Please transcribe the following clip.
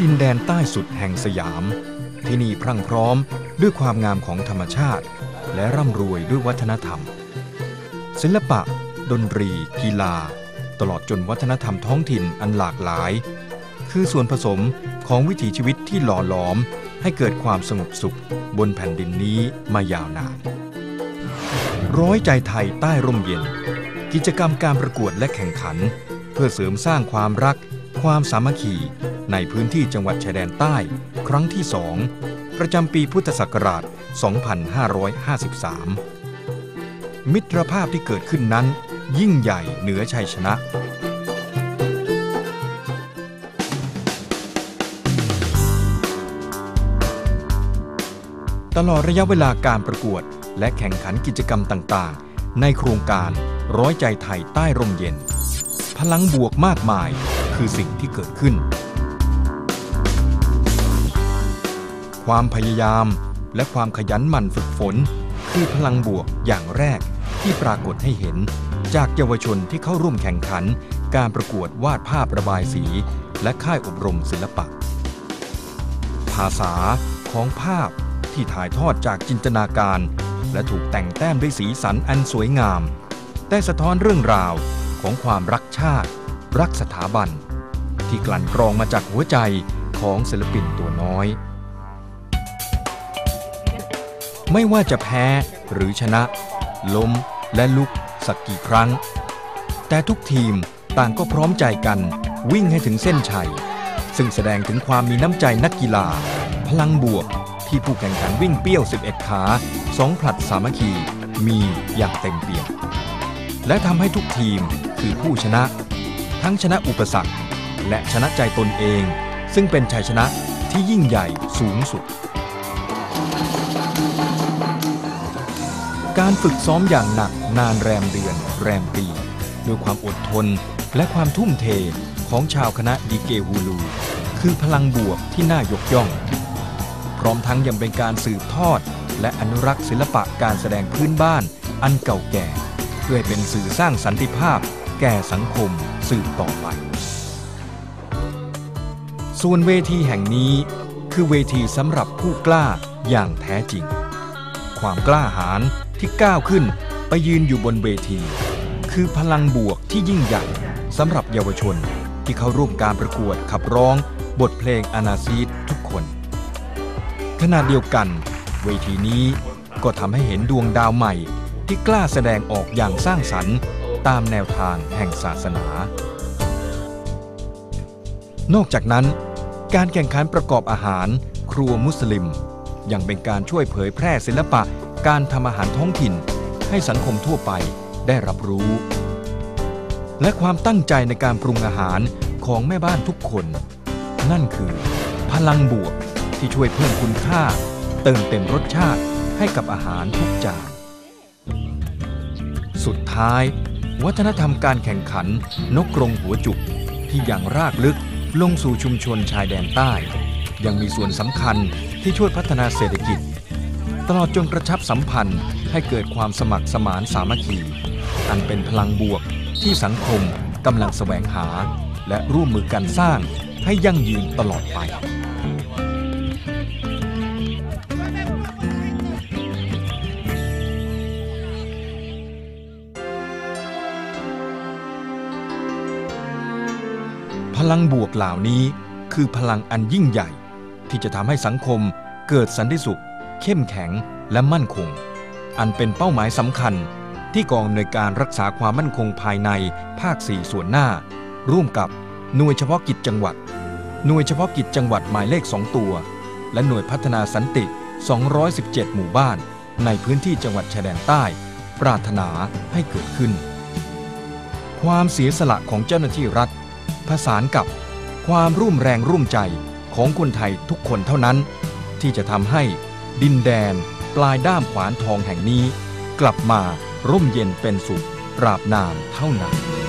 ดินแดนใต้สุดแห่งสยาม ที่นี่พรั่งพร้อมด้วยความงามของธรรมชาติ และร่ำรวยด้วยวัฒนธรรม ศิลปะ ดนตรี กีฬา ตลอดจนวัฒนธรรมท้องถิ่นอันหลากหลาย คือส่วนผสมของวิถีชีวิตที่หล่อหลอม ให้เกิดความสงบสุขบนแผ่นดินนี้มายาวนาน ร้อยใจไทยใต้ร่มเย็น กิจกรรมการประกวดและแข่งขัน เพื่อเสริมสร้างความรัก ความสามัคคี ในพื้นที่จังหวัดชายแดนใต้ ครั้งที่2ประจำปีพุทธศักราช 2553 มิตรภาพที่เกิดขึ้นนั้น ยิ่งใหญ่เหนือชัยชนะตลอดระยะเวลาการประกวด และแข่งขันกิจกรรมต่างๆ ในโครงการร้อยใจไทยใต้ร่มเย็น พลังบวกมากมายคือสิ่งที่เกิดขึ้น ความพยายาม และความขยันหมั่นฝึกฝน คือพลังบวกอย่างแรกที่ปรากฏให้เห็น จากเยาวชนที่เข้าร่วมแข่งขัน การประกวดวาดภาพระบายสี และค่ายอบรมศิลปะ ภาษาของภาพที่ถ่ายทอดจากจินตนาการ และถูกแต่งแต้มด้วยสีสันอันสวยงาม ได้สะท้อนเรื่องราวของความรักชาติ รักสถาบัน ที่กลั่นกรองมาจากหัวใจของศิลปินตัวน้อย ไม่ว่าจะแพ้หรือชนะ ล้มและลุกสักกี่ครั้ง แต่ทุกทีมต่างก็พร้อมใจกันวิ่งให้ถึงเส้นชัย ซึ่งแสดงถึงความมีน้ำใจนักกีฬา พลังบวกที่ผู้แข่งขันวิ่งเปี้ยว 11 ขาสองผลัดสามัคคีมีอย่างเต็มเปี่ยม และทำให้ทุกทีมคือผู้ชนะ ทั้งชนะอุปสรรค และชนะใจตนเอง ซึ่งเป็นชัยชนะที่ยิ่งใหญ่สูงสุด การฝึกซ้อมอย่างหนักนานแรมเดือน แรมปี ด้วยความอดทนและความทุ่มเทของชาวคณะดีเกฮูลู คือพลังบวกที่น่ายกย่อง พร้อมทั้งยังเป็นการสืบทอด และอนุรักษ์ศิลปะการแสดงพื้นบ้านอันเก่าแก่ เพื่อเป็นสื่อสร้างสันติภาพ แก่สังคมสืบต่อไป ส่วนเวทีแห่งนี้ คือเวทีสำหรับผู้กล้าอย่างแท้จริง ความกล้าหาญ ที่ก้าวขึ้นไปยืนอยู่บนเวที คือพลังบวกที่ยิ่งใหญ่สำหรับเยาวชน ที่เข้าร่วมการประกวดขับร้อง บทเพลงอนาซีดทุกคนขณะเดียวกัน เวทีนี้ก็ทำให้เห็นดวงดาวใหม่ ที่กล้าแสดงออกอย่างสร้างสรรค์ ตามแนวทางแห่งศาสนา นอกจากนั้น การแข่งขันประกอบอาหาร ครัวมุสลิม ยังเป็นการช่วยเผยแพร่ศิลปะ การทำอาหารท้องถิ่นให้สังคมทั่วไปได้รับรู้ และความตั้งใจในการปรุงอาหารของแม่บ้านทุกคน นั่นคือ พลังบวกที่ช่วยเพิ่มคุณค่า เติมเต็มรสชาติให้กับอาหารทุกจานสุดท้าย วัฒนธรรมการแข่งขันนกกรงหัวจุกที่ยังรากลึกลงสู่ชุมชนชายแดนใต้ ยังมีส่วนสำคัญที่ช่วยพัฒนาเศรษฐกิจ ตลอดจนกระชับสัมพันธ์ให้เกิดความสมัครสมานสามัคคี อันเป็นพลังบวกที่สังคมกำลังแสวงหา และร่วมมือกันสร้างให้ยั่งยืนตลอดไปพลังบวกเหล่านี้คือพลังอันยิ่งใหญ่ ที่จะทำให้สังคมเกิดสันติสุข เข้มแข็งและมั่นคง อันเป็นเป้าหมายสำคัญที่กองอำนวยการรักษาความมั่นคงภายในภาค 4 ส่วนหน้า ร่วมกับหน่วยเฉพาะกิจจังหวัด หน่วยเฉพาะกิจจังหวัดหมายเลข 2 ตัว และหน่วยพัฒนาสันติ 217 หมู่บ้าน ในพื้นที่จังหวัดชายแดนใต้ ปรารถนาให้เกิดขึ้น ความเสียสละของเจ้าหน้าที่รัฐ ผสานกับความร่วมแรงร่วมใจของคนไทยทุกคนเท่านั้น ที่จะทำให้ ดินแดน ปลายด้ามขวานทองแห่งนี้ กลับมาร่มเย็นเป็นสุขปราบนามเท่านั้น